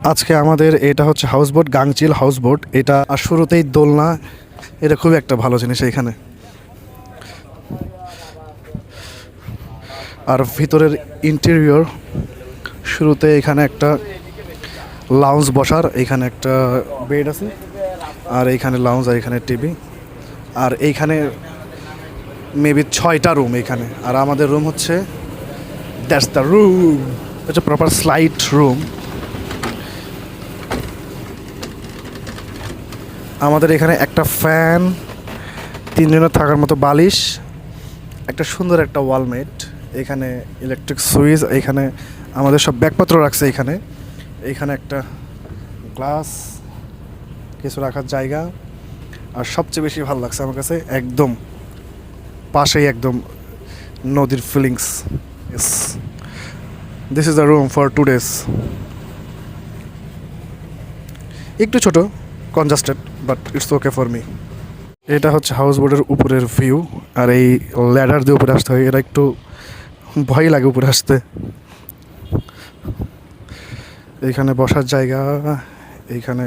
আজকে আমাদের এটা হচ্ছে house boat Gangchil house boat এটা শুরুতেই দোলনা। এটা খুবই একটা ভালো জিনিস এখানে আর ভিতরের ইন্টেরিয়র শুরুতে এখানে একটা লাউঞ্জ বসার, এখানে একটা বেড আছে, আর এইখানে লাউঞ্জ আর এখানে টিভি আর এইখানে মেবি ছয়টা রুম এখানে। আর আমাদের রুম হচ্ছে দ্যাটস দ্য রুম হচ্ছে প্রপার স্লাইড রুম আমাদের এখানে একটা ফ্যান, তিনজনের থাকার মতো বালিশ, একটা সুন্দর একটা ওয়ালমেট এখানে ইলেকট্রিক সুইচ এখানে আমাদের সব ব্যাগপত্র রাখছে এখানে। এখানে একটা গ্লাস কিছু রাখার জায়গা, আর সবচেয়ে বেশি ভালো লাগছে আমার কাছে একদম পাশেই একদম নদীর feelings is this is the room for two days একটু ছোট congested but it's okay for me এটা হচ্ছে হাউস বোটের উপরের ভিউ আর এই ল্যাডার দিয়ে উপরে আসতে হয়, এটা একটু ভয় লাগে উপরে আসতে। এইখানে বসার জায়গা এইখানে